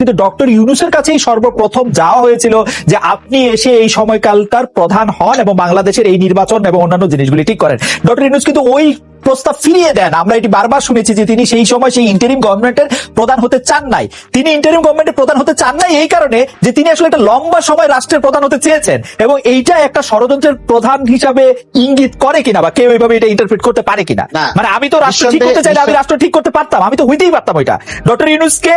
কিন্তু ডক্টর ইউনুসের কাছেই সর্বপ্রথম যাওয়া হয়েছিল যে আপনি এসে এই সময়কালটার প্রধান হন এবং বাংলাদেশের এই নির্বাচন এবং অন্যান্য জিনিসগুলি ঠিক করেন। ডক্টর ইউনুস কিন্তু ওই প্রস্তাব ফিরিয়ে দেন। আমরা এটি বারবার শুনেছি যে তিনি সেই সময় সেই ইন্টারিম গভর্নমেন্টের প্রধান হতে চান নাই। তিনি ইন্টারিম গভর্নমেন্টের প্রধান হতে চান নাই এই কারণে যে তিনি আসলে একটা লম্বা সময় রাষ্ট্রের প্রধান হতে চেয়েছেন এবং এইটা একটা ষড়যন্ত্রের প্রধান হিসাবে ইঙ্গিত করে কিনা বা কেউ এইভাবে এটা ইন্টারপ্রিট করতে পারে কিনা? মানে আমি তো রাষ্ট্র ঠিক করতে চাইলে আমি রাষ্ট্র ঠিক করতে পারতাম। আমি তো হইতেই পারতাম ওইটা। ডক্টর ইউনুসকে।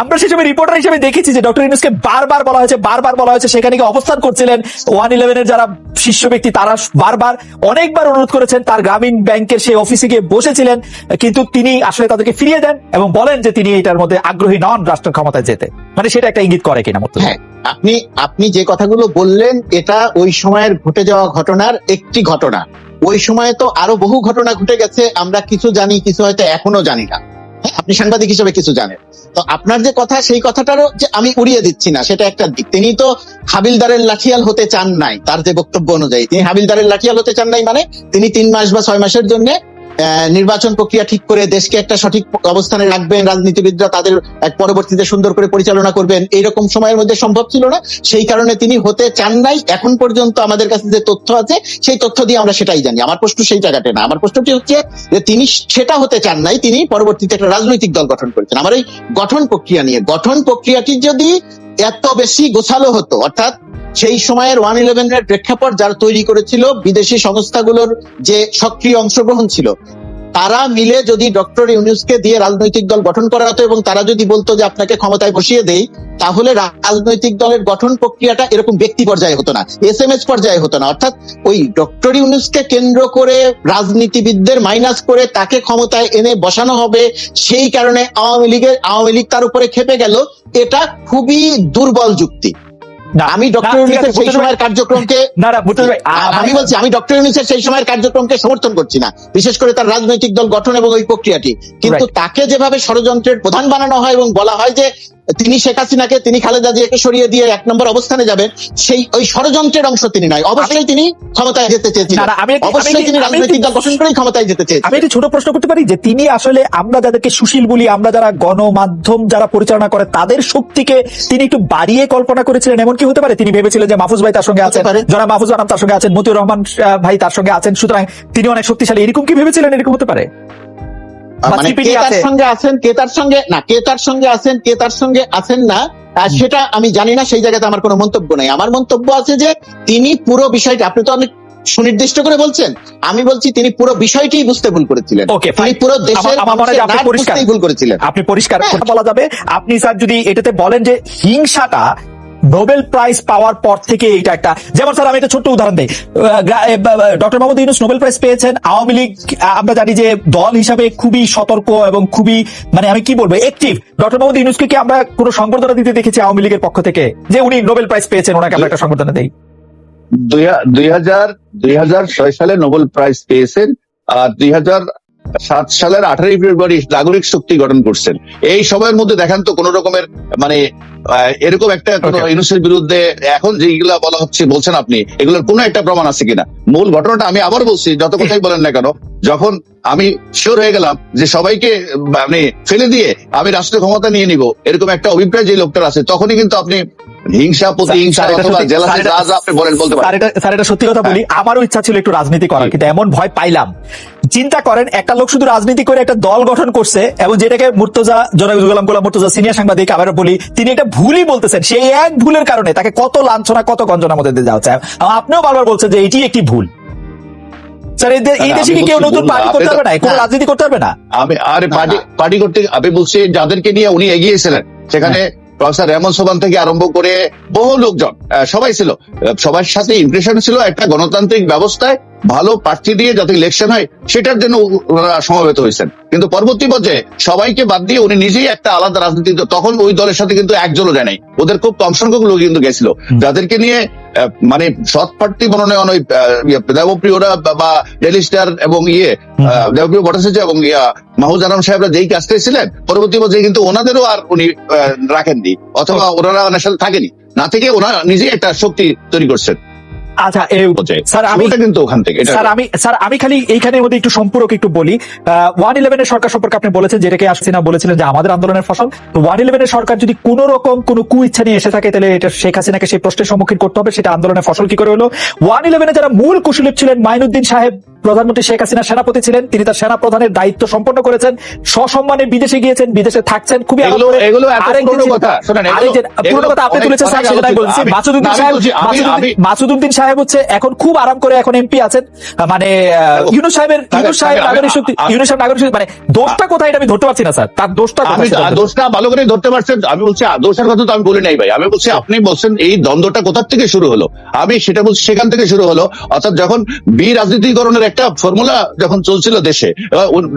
আমরা সময় রিপোর্টার হিসেবে দেখেছি যে ডক্টর ইউনুসকে বারবার বলা হয়েছে বারবার বলা হয়েছে সেখানে গিয়ে অবস্থান করছিলেন। ওয়ান ইলেভেনের যারা শীর্ষ ব্যক্তি তারা বারবার অনেকবার অনুরোধ করেছেন তার গ্রামীণ ব্যাংকের সেই অফিসে গিয়ে বসেছিলেন, কিন্তু তিনি আসলে তাদেরকে ফিরিয়ে দেন এবং বলেন যে তিনি এটার মধ্যে আগ্রহী নন রাষ্ট্র ক্ষমতায় যেতে। মানে সেটা একটা ইঙ্গিত করে কিনা মতো হ্যাঁ আপনি আপনি যে কথাগুলো বললেন, এটা ওই সময়ের ঘটে যাওয়া ঘটনার একটি ঘটনা। ওই সময়ে তো আরও বহু ঘটনা ঘটে গেছে, আমরা কিছু জানি, কিছু হয়তো এখনও জানি না। আপনি সাংবাদিক হিসেবে কিছু জানেন। তো আপনার যে কথা, সেই কথাটারও যে আমি উড়িয়ে দিচ্ছি না, সেটা একটা দিক। তিনি তো হাবিলদারের লাঠিয়াল হতে চান নাই, তার যে বক্তব্য অনুযায়ী। তিনি হাবিলদারের লাঠিয়াল হতে চান নাই মানে তিনি তিন মাস বা ছয় মাসের জন্য নির্বাচন প্রক্রিয়া ঠিক করে দেশকে একটা সঠিক অবস্থানে রাখবেন, রাজনীতিবিদরা তাদের এক পরবর্তীতে সুন্দর করে পরিচালনা করবেন। এইরকম সময়ের মধ্যে সম্ভব ছিল না। সেই কারণে তিনি হতে চান নাই। এখন পর্যন্ত আমাদের কাছে যে তথ্য আছে, সেই তথ্য দিয়ে আমরা সেটাই জানি। আমার প্রশ্ন সেই জায়গাটা না। আমার প্রশ্নটি হচ্ছে যে তিনি সেটা হতে চান নাই। তিনি পরবর্তীতে একটা রাজনৈতিক দল গঠন করেছেন। আমার এই গঠন প্রক্রিয়া নিয়ে। গঠন প্রক্রিয়াটি যদি এত বেশি গোছালো হতো, অর্থাৎ সেই সময়ের ওয়ান ইলেভেনের প্রেক্ষাপট যারা তৈরি করেছিল, বিদেশি সংস্থাগুলোর যে সক্রিয় অংশগ্রহণ ছিল, তারা মিলে যদি ডক্টর ইউনুসকে দিয়ে রাজনৈতিক দল গঠন করা হতো এবং তারা যদি বলতো যে আপনাকে ক্ষমতায় বসিয়ে দেই, তাহলে রাজনৈতিক দলের গঠন প্রক্রিয়াটা এরকম ব্যক্তি পর্যায়ে হতো না এস এম এস পর্যায়ে হতো না। অর্থাৎ ওই ডক্টর ইউনুসকে কেন্দ্র করে রাজনীতিবিদদের মাইনাস করে তাকে ক্ষমতায় এনে বসানো হবে, সেই কারণে আওয়ামী লীগের, আওয়ামী লীগ তার উপরে খেপে গেল, এটা খুবই দুর্বল যুক্তি। আমি ডক্টর ইউনুসের সেই সময়ের কার্যক্রমকে না আমি বলছি আমি ডক্টর ইউনুসের সেই সময়ের কার্যক্রমকে সমর্থন করছি না। বিশেষ করে তার রাজনৈতিক দল গঠন এবং ওই প্রক্রিয়াটি। কিন্তু তাকে যেভাবে ষড়যন্ত্রের প্রধান বানানো হয় এবং বলা হয় যে তিনি শেখ হাসিনাকে তিনি খালেদা জিয়াকে সরিয়ে দিয়ে এক নম্বর অবস্থানে যাবেন সেই ওই ষড়যন্ত্রের অংশ তিনি নয়। অবশ্যই তিনি ক্ষমতায় যেতে চেয়েছিলেন। আমি আমি অবশ্যই তিনি রাজনৈতিক দল গঠন করেই ক্ষমতায় যেতে আমি চেয়েছিলেন একটু ছোট প্রশ্ন করতে পারি যে তিনি আসলে আমরা যাদেরকে সুশীল বলি আমরা যারা গণমাধ্যম যারা পরিচালনা করে তাদের শক্তিকে তিনি একটু বাড়িয়ে কল্পনা করেছিলেন এমন কি হতে পারে? তিনি ভেবেছিলেন যে মাহফুজ ভাই তার সঙ্গে আছেন। যারা মাহফুজ আনাম তার সঙ্গে আছেন মতিউর রহমান ভাই তার সঙ্গে আছেন সুতরাং তিনি অনেক শক্তিশালী। এরকম কি ভেবেছিলেন? এরকম হতে পারে? মানে কে তার সঙ্গে আছেন কে তার সঙ্গে? না কে তার সঙ্গে আছেন কে তার সঙ্গে আছেন না সেটা আমি জানি না সেই জায়গাতে আমার কোনো মন্তব্য নাই। আমার মন্তব্য আছে যে তিনি পুরো বিষয়টা আপনি তো অনেক সুনির্দিষ্ট করে বলছেন আমি বলছি তিনি পুরো বিষয়টি বুঝতে ভুল করেছিলেন। তিনি পুরো দেশের। ভুল করেছিলেন। আপনি পরিষ্কার হ্যাঁ। কথা বলা যাবে। আপনি স্যার যদি এটাতে বলেন যে হিংসাটা নোবেল প্রাইজ পাওয়ার পর থেকে এটা একটা। যেমন স্যার, আমি একটা ছোট্ট উদাহরণ দিই। Doctor Mohammad Yunus Nobel prize পেয়েছেন। আওয়ামী লীগ, আমরা জানি যে দল হিসাবে খুবই সতর্ক এবং খুবই মানে আমি কি বলব একটিভ ডক্টর মোহাম্মদ ইউনুসকে কি আমরা কোনো সংবর্ধনা দিতে দেখেছি আওয়ামী লীগের পক্ষ থেকে? যে উনি নোবেল প্রাইজ পেয়েছেন, ওনাকে আমরা একটা সংবর্ধনা দেই। দুই হাজার দুই হাজার ছয় সালে নোবেল প্রাইজ পেয়েছেন। আর দুই হাজার সাত সালের আঠারোই ফেব্রুয়ারি নাগরিক শক্তি গঠন করছেন এই সময়ের মধ্যে দেখান তো কোন রকমের মানে আহ, এরকম একটা কোন. ইউনুসের বিরুদ্ধে এখন যেগুলা বলা হচ্ছে বলছেন আপনি এগুলোর কোনো একটা প্রমাণ আছে কিনা মূল ঘটনাটা আমি আবার বলছি যত কথাই বলেন না কেন যখন আমি শিওর হয়ে গেলাম যে সবাইকে মানে ফেলে দিয়ে আমি রাষ্ট্র ক্ষমতা নিয়ে নিব এরকম একটা অভিপ্রায় যে লোকটার আছে তখনই কিন্তু আপনি হিংসা প্রতিহিংসা স্যার, এটা অথবা সত্যি- জেলাসি স্যার, এটা- যা যা আপনি বলেন বলতে পারেন। স্যার এটা সত্যি কথা বলি। আমারও ইচ্ছা ছিল একটু রাজনীতি করার কিন্তু এমন ভয় পাইলাম। চিন্তা করেন একটা লোক শুধু রাজনীতি করে একটা দল গঠন করছে এবং যেটাকে মুর্তজা জনাব গোলাম গোলাম মুর্তজা সিনিয়র সাংবাদিক আবার বলি তিনি একটা ভুলই বলতেছেন। সেই এক ভুলের কারণে তাকে কত লাঞ্ছনা কত গঞ্জনার মধ্যে দিয়ে যাওয়া হচ্ছে। এবং আপনিও বারবার বলছেন যে এটি একটি ভুল। স্যার এই দেশে কি কেউ নতুন পার্টি করতে পারবে না? কোনো রাজনীতি করতে পারবে না? আমি আরে পার্টি পার্টি করতে আমি বলছি যাদেরকে নিয়ে উনি এগিয়েছিলেন সেখানে প্রফেসর রেমন সোবান থেকে আরম্ভ করে বহু লোকজন সবাই ছিল। সবার সাথে ইমপ্রেশন ছিল একটা গণতান্ত্রিক ব্যবস্থায় ভালো প্রার্থী দিয়ে যাতে ইলেকশন হয় সেটার জন্য ওনারা সমবেত হয়েছেন। কিন্তু পরবর্তী পর্যায়ে সবাইকে বাদ দিয়ে উনি নিজেই একটা আলাদা রাজনীতি তখন ওই দলের সাথে কিন্তু একজনও যায় নাই। ওদের খুব কম সংখ্যক লোক কিন্তু গেছিল। যাদেরকে নিয়ে মানে সৎ প্রার্থী মনোনয়ন ওই ইয়ে, দেবপ্রিয়রা বা- বা ডেলি স্টার এবং ইয়ে দেবপ্রিয় ভট্টাচার্য এবং ইয়া মাহুজ আনাম সাহেবরা যেই কাজটা ছিলেন পরবর্তী পর্যায়ে কিন্তু ওনাদেরও আর উনি রাখেননি। অথবা ওনারা ওনার সাথে থাকেনি। না থেকে ওনারা নিজেই একটা শক্তি তৈরি করছেন। আচ্ছা এই পর্যায়ে। স্যার আমি কিন্তু ওখান থেকে স্যার আমি স্যার আমি খালি এইখানের মধ্যে একটু সম্পূরক একটু বলি। ওয়ান ইলেভেনের সরকার সম্পর্কে আপনি বলেছেন যেটাকে আসছে না বলেছিলেন যে আমাদের আন্দোলনের ফসল। তো ওয়ান ইলেভেনের সরকার যদি কোন রকম কোন কু ইচ্ছা নিয়ে এসে থাকে তাহলে এটা শেখ হাসিনাকে সেই প্রশ্নের সম্মুখীন করতে হবে সেটা আন্দোলনের ফসল কি করে হলো? ওয়ান ইলেভেনে যারা মূল কুশলীপ ছিলেন মাইনুদ্দিন সাহেব প্রধানমন্ত্রী শেখ হাসিনা সেনাপতি ছিলেন তিনি তার সেনা প্রধানের দায়িত্ব সম্পন্ন করেছেন সসম্মানে বিদেশে গিয়েছেন বিদেশে থাকছেন খুবই এগুলো কথা আপনি তুলেছেন মাসুদুদ্দিন সাহেব মাসুদুদ্দিন- সাহেব হচ্ছে এখন খুব আরাম করে এখন এমপি আছেন। মানে আহ, ইউনুস সাহেবের ইউনুস সাহেব নাগরিক শক্তি ইউনুস সাহেব নাগরিক শক্তি মানে দোষটা কোথায় এটা আমি ধরতে পারছি না স্যার। তার দোষটা দোষটা ভালো করে ধরতে পারছেন। আমি বলছি দোষের কথা তো আমি বলি নাই ভাই। আমি বলছি আপনি বলছেন এই দ্বন্দ্বটা কোথা থেকে শুরু হলো? আমি সেটা বলছি সেখান থেকে শুরু হলো। অর্থাৎ যখন বি রাজনীতিকরণের একটা ফর্মুলা যখন চলছিল দেশে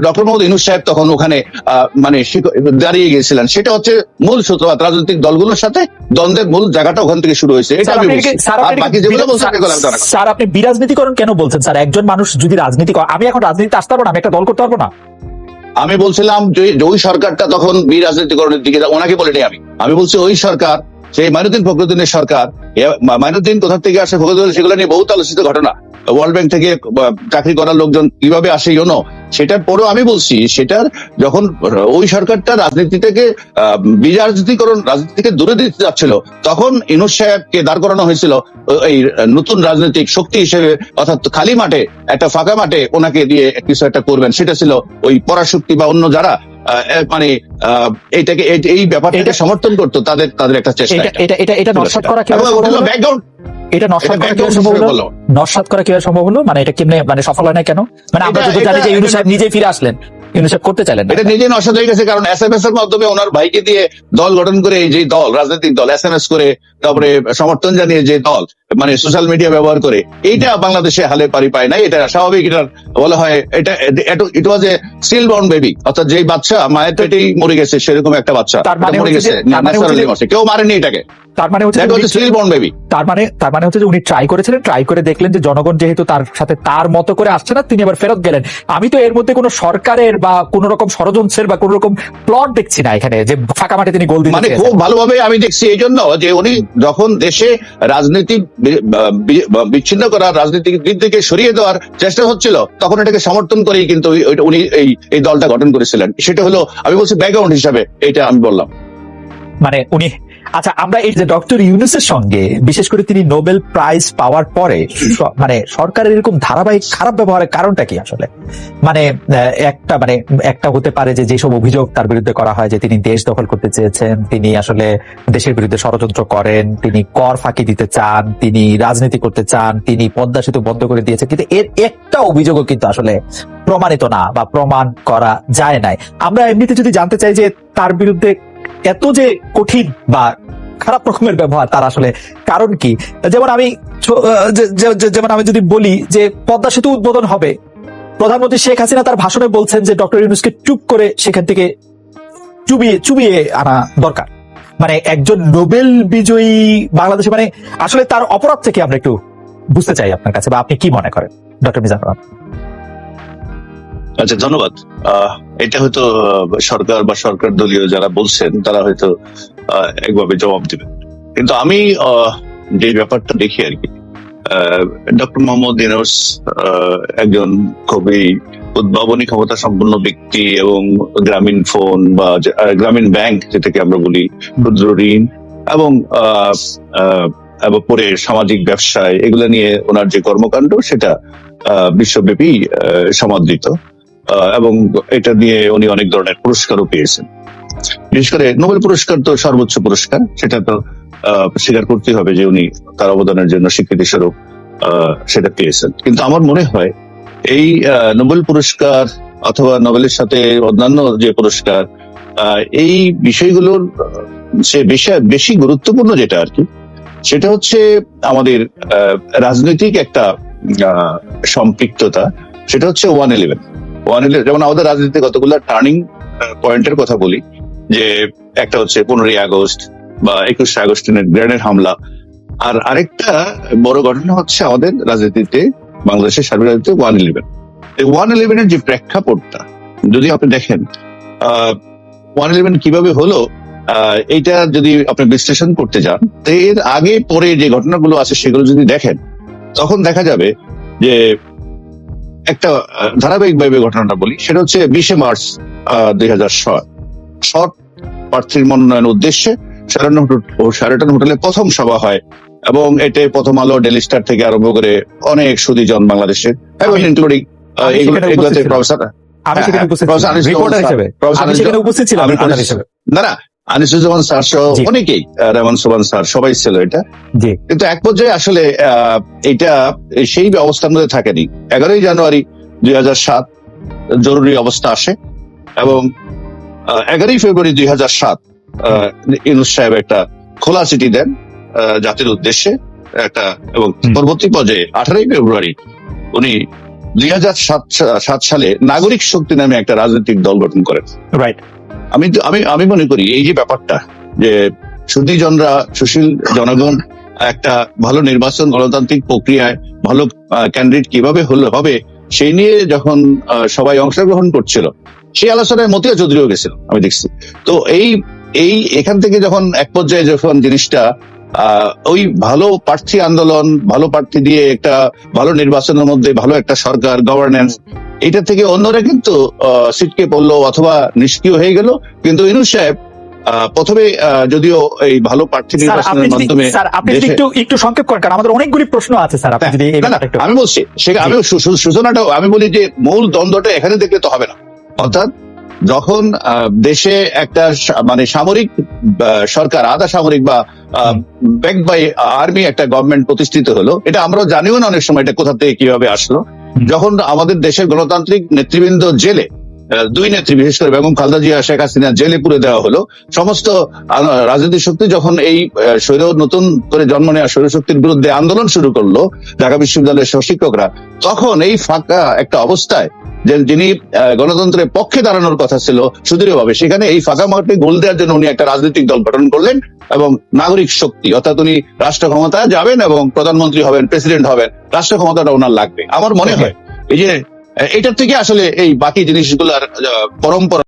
ডক্টর মোহাম্মদ ইনুস সাহেব তখন ওখানে মানে দাঁড়িয়ে গিয়েছিলেন। সেটা হচ্ছে মূল সূত্রপাত রাজনৈতিক দলগুলোর সাথে দ্বন্দ্বের মূল জায়গাটা ওখান থেকে শুরু হয়েছে। এটা আমি বলছি। আর বাকি যেগুলো কথা। স্যার আপনি বিরাজনীতিকরণ কেন বলছেন? স্যার একজন মানুষ যদি রাজনীতি করে আমি এখন রাজনীতিতে আসতে পারব না আমি একটা দল করতে পারব না। আমি বলছিলাম যে ওই সরকারটা তখন বি রাজনীতিকরণের দিকে ওনাকে বলিনি আমি। আমি বলছি ওই সরকার সেই মাইনুদ্দিন ফখরুদ্দিনের সরকার মাইনুদ্দিন কোথা থেকে আসে ফখরুদ্দিন সেগুলো নিয়ে বহুত আলোচিত ঘটনা। ওয়ার্ল্ড ব্যাংক থেকে চাকরি করার লোকজন কীভাবে আসে ইউনো সেটার পরেও আমি বলছি সেটার যখন ওই সরকারটা রাজনীতি থেকে বিরাজনীতিকরণ রাজনীতি থেকে দূরে দিতে যাচ্ছিল তখন ইনুস সাহেবকে দাঁড় করানো হয়েছিল এই নতুন রাজনৈতিক শক্তি হিসেবে অর্থাৎ খালি মাঠে একটা ফাঁকা মাঠে ওনাকে দিয়ে কিছু একটা করবেন সেটা ছিল ওই পরাশক্তি বা অন্য যারা মানে আহ, এইটাকে এই- এই ব্যাপারটাকে এটা- সমর্থন করতো তাদের তাদের একটা চেষ্টা এটা এটা এটা নস্বাত করা? ব্যাকগ্রাউন্ড এটা নস্বাত করা কীভাবে সম্ভব হলো। নস্বাত করা কীভাবে সম্ভব হলো? মানে এটা কেমনে মানে সফল হয় না কেন? মানে আমরা যদি জানি যে ইউনুস সাহেব নিজেই ফিরে আসলেন ইউনুস সাহেব করতে চাইলেন এটা নিজে নষ্ট হয়ে গেছে কারণ এস এম এস এর মাধ্যমে ওনার ভাইকে দিয়ে দল গঠন করে এই যে দল রাজনৈতিক দল এস এম এস করে তারপরে সমর্থন জানিয়ে যে দল মানে সোশ্যাল মিডিয়া ব্যবহার করে এইটা বাংলাদেশে হালে পারি পায় না এটা স্বাভাবিক এটা বলা হয় এটা it was a still born baby অর্থাৎ যেই বাচ্চা মায়ের পেটেই মরে গেছে সেরকম একটা বাচ্চা মানে মরে গেছে মানে। কেউ মারেনি এটাকে তার মানে হচ্ছে বেবি তার মানে তার মানে হচ্ছে যে উনি ট্রাই করেছিলেন ট্রাই করে দেখলেন যে জনগণ যেহেতু তার সাথে তার মতো করে আসছে না তিনি আবার ফেরত গেলেন আমি তো এর মধ্যে কোনো সরকারের বা কোন রকম ষড়যন্ত্রের বা কোন রকম প্লট দেখছি না এখানে যে ফাঁকা মাঠে তিনি গোল দিতে মানে। খুব ভালোভাবে আমি দেখছি এই জন্য যে উনি যখন দেশে রাজনীতি বি- বি- বিচ্ছিন্ন করার রাজনৈতিক দিক থেকে সরিয়ে দেওয়ার চেষ্টা হচ্ছিল, তখন এটাকে সমর্থন করেই কিন্তু উনি এই এই দলটা গঠন করেছিলেন। সেটা হলো, আমি বলছি ব্যাকগ্রাউন্ড হিসাবে, এটা আমি বললাম। মানে উনি আচ্ছা আমরা এই যে ডক্টর ইউনুসের সঙ্গে, বিশেষ করে তিনি নোবেল প্রাইজ পাওয়ার পরে মানে সরকারের এরকম ধারাবাহিক খারাপ ব্যবহারের কারণটা কি আসলে? মানে একটা মানে একটা হতে পারে যে যেসব অভিযোগ তার বিরুদ্ধে করা হয় যে তিনি দেশ দখল করতে চেয়েছেন, তিনি আসলে দেশের বিরুদ্ধে ষড়যন্ত্র করেন, তিনি কর ফাঁকি দিতে চান, তিনি রাজনীতি করতে চান, তিনি পদ্মা সেতু বন্ধ করে দিয়েছেন, কিন্তু এর একটা অভিযোগও কিন্তু আসলে প্রমাণিত না বা প্রমাণ করা যায় নাই। আমরা এমনিতে যদি জানতে চাই যে তার বিরুদ্ধে এত যে কঠিন বা খারাপ রকমের ব্যবহার তার আসলে কারণ কি? যেমন আমি যেমন আমি যদি বলি যে পদ্মা সেতু উদ্বোধন হবে, প্রধানমন্ত্রী শেখ হাসিনা তার ভাষণে বলছেন যে ডক্টর ইউনুসকে চুপ করে সেখান থেকে চুবিয়ে চুবিয়ে আনা দরকার। মানে একজন নোবেল বিজয়ী বাংলাদেশে মানে আসলে তার অপরাধ থেকে আমরা একটু বুঝতে চাই আপনার কাছে, বা আপনি কি মনে করেন? ডক্টর মিজান রহমান। আচ্ছা ধন্যবাদ। এটা হয়তো সরকার বা সরকার দলীয় যারা বলছেন তারা হয়তো একভাবে জবাব দেবেন। কিন্তু আমি যে ব্যাপারটা দেখি আর কি ডক্টর মোহাম্মদ ইউনুস আহ, একজন খুবই উদ্ভাবনী ক্ষমতা সম্পন্ন ব্যক্তি এবং গ্রামীণ ফোন বা গ্রামীণ ব্যাংক যেটাকে আমরা বলি ক্ষুদ্র ঋণ এবং পরে সামাজিক ব্যবসায় এগুলো নিয়ে ওনার যে কর্মকাণ্ড সেটা বিশ্বব্যাপী সমাদৃত। এবং এটা দিয়ে উনি অনেক ধরনের পুরস্কারও পেয়েছেন। বিশেষ করে নোবেল পুরস্কার তো সর্বোচ্চ পুরস্কার, সেটা তো স্বীকার করতে হবে যে উনি তার অবদানের জন্য স্বীকৃতি স্বরূপ সেটা পেয়েছেন। কিন্তু আমার মনে হয় এই নোবেল পুরস্কার অথবা নোবেলের সাথে অন্যান্য যে পুরস্কার এই বিষয়গুলোর সে বেশি বেশি গুরুত্বপূর্ণ যেটা আর কি, সেটা হচ্ছে আমাদের রাজনৈতিক একটা সম্পৃক্ততা, সেটা হচ্ছে ওয়ান ইলেভেন। ওয়ান যেমন আমাদের রাজনীতিতে কতগুলো টার্নিং পয়েন্টের কথা বলি, যে একটা হচ্ছে পনেরোই আগস্ট বা একুশে আগস্টিনের গ্রেনেড হামলা। আর আরেকটা বড় ঘটনা হচ্ছে আমাদের রাজনীতিতে বাংলাদেশের সার্বিক রাজনীতিতে ওয়ান ইলেভেন ওয়ান ইলেভেনের যে প্রেক্ষাপটটা, যদি আপনি দেখেন ওয়ান ইলেভেন কীভাবে হলো এইটা যদি আপনি বিশ্লেষণ করতে যান এর আগে পরে যে ঘটনাগুলো আছে সেগুলো যদি দেখেন, তখন দেখা যাবে যে একটা ধারাবাহিক ভাবে ঘটনাটা বলি সেটা হচ্ছে বিশে মার্চ দুই হাজার শর্ট প্রার্থীর মনোনয়ন উদ্দেশ্যে ও শেরাটন হোটেলে প্রথম সভা হয় এবং এতে প্রথম আলো ডেলি স্টার থেকে আরম্ভ করে অনেক সুদীজন বাংলাদেশের এবং ইনক্লুডিং এগুলোতে প্রফেসর আমি হ্যাঁ, সেখানে হ্যাঁ, উপস্থিত ছিলাম না না আনিসুজ্জামান স্যার সহ অনেকেই আহ, রেমন সোবান স্যার সবাই ছিল এটা। কিন্তু এক পর্যায়ে আসলে এটা সেই অবস্থার মধ্যে থাকেনি। এগারোই জানুয়ারি দুই সাত জরুরি অবস্থা আসে এবং এগারোই ফেব্রুয়ারি দুই হাজার সাত ইউনুস সাহেব একটা খোলা চিঠি দেন জাতির উদ্দেশ্যে একটা এবং পরবর্তী পর্যায়ে আঠারোই ফেব্রুয়ারি উনি দুই হাজার সাত সালে নাগরিক শক্তি নামে একটা রাজনৈতিক দল গঠন করেন। রাইট আমি আমি আমি মনে করি এই যে ব্যাপারটা, যে সুদীজনরা সুশীল জনগণ একটা ভালো নির্বাচন গণতান্ত্রিক প্রক্রিয়ায় ভালো ক্যান্ডিডেট কীভাবে হলে, হবে, সেই নিয়ে যখন সবাই অংশগ্রহণ করছিল, সেই আলোচনায় মতিয়া চৌধুরীও গেছিল, আমি দেখছি। তো এই এই এখান থেকে যখন এক পর্যায়ে যখন জিনিসটা ওই ভালো প্রার্থী আন্দোলন, ভালো প্রার্থী দিয়ে একটা ভালো নির্বাচনের মধ্যে ভালো একটা সরকার গভর্নেন্স এটা থেকে অন্যরা কিন্তু ছিটকে পড়ল অথবা নিষ্ক্রিয় হয়ে গেল। কিন্তু ইনুস সাহেব প্রথমে যদিও এই ভালো প্রার্থী নির্বাচনের মাধ্যমে স্যার আপনি একটু একটু সংক্ষেপ করেন কারণ আমাদের অনেকগুলি প্রশ্ন আছে স্যার আপনি যদি আমি বলছি আমি সূচনাটাও আমি বলি যে মূল দ্বন্দ্বটা এখানে দেখলে তো হবে না। অর্থাৎ যখন আহ, দেশে একটা মানে সামরিক সরকার আধা সামরিক বা ব্যাক বাই আর্মি একটা গভর্নমেন্ট প্রতিষ্ঠিত হলো এটা আমরাও জানিও না অনেক সময় এটা কোথা থেকে কীভাবে আসলো। যখন আমাদের দেশের গণতান্ত্রিক নেতৃবৃন্দ জেলে দুই নেত্রী বিশেষ করে বেগম খালদা জিয়া শেখ হাসিনা জেলে পুরে দেওয়া হলো। সমস্ত রাজনৈতিক শক্তি যখন এই স্বৈর নতুন করে জন্ম নেওয়া স্বৈর শক্তির বিরুদ্ধে আন্দোলন শুরু করল ঢাকা বিশ্ববিদ্যালয়ের শিক্ষকরা তখন এই ফাঁকা একটা অবস্থায় যে যিনি গণতন্ত্রের পক্ষে দাঁড়ানোর কথা ছিল সুদৃঢ়ভাবে সেখানে এই ফাঁকা মাঠে গোল দেওয়ার জন্য উনি একটা রাজনৈতিক দল গঠন করলেন এবং নাগরিক শক্তি অর্থাৎ উনি রাষ্ট্র ক্ষমতা যাবেন এবং প্রধানমন্ত্রী হবেন প্রেসিডেন্ট হবেন রাষ্ট্র ক্ষমতাটা ওনার লাগবে। আমার মনে হয়। এই যে এটার থেকে আসলে এই বাকি জিনিসগুলার পরম্পরা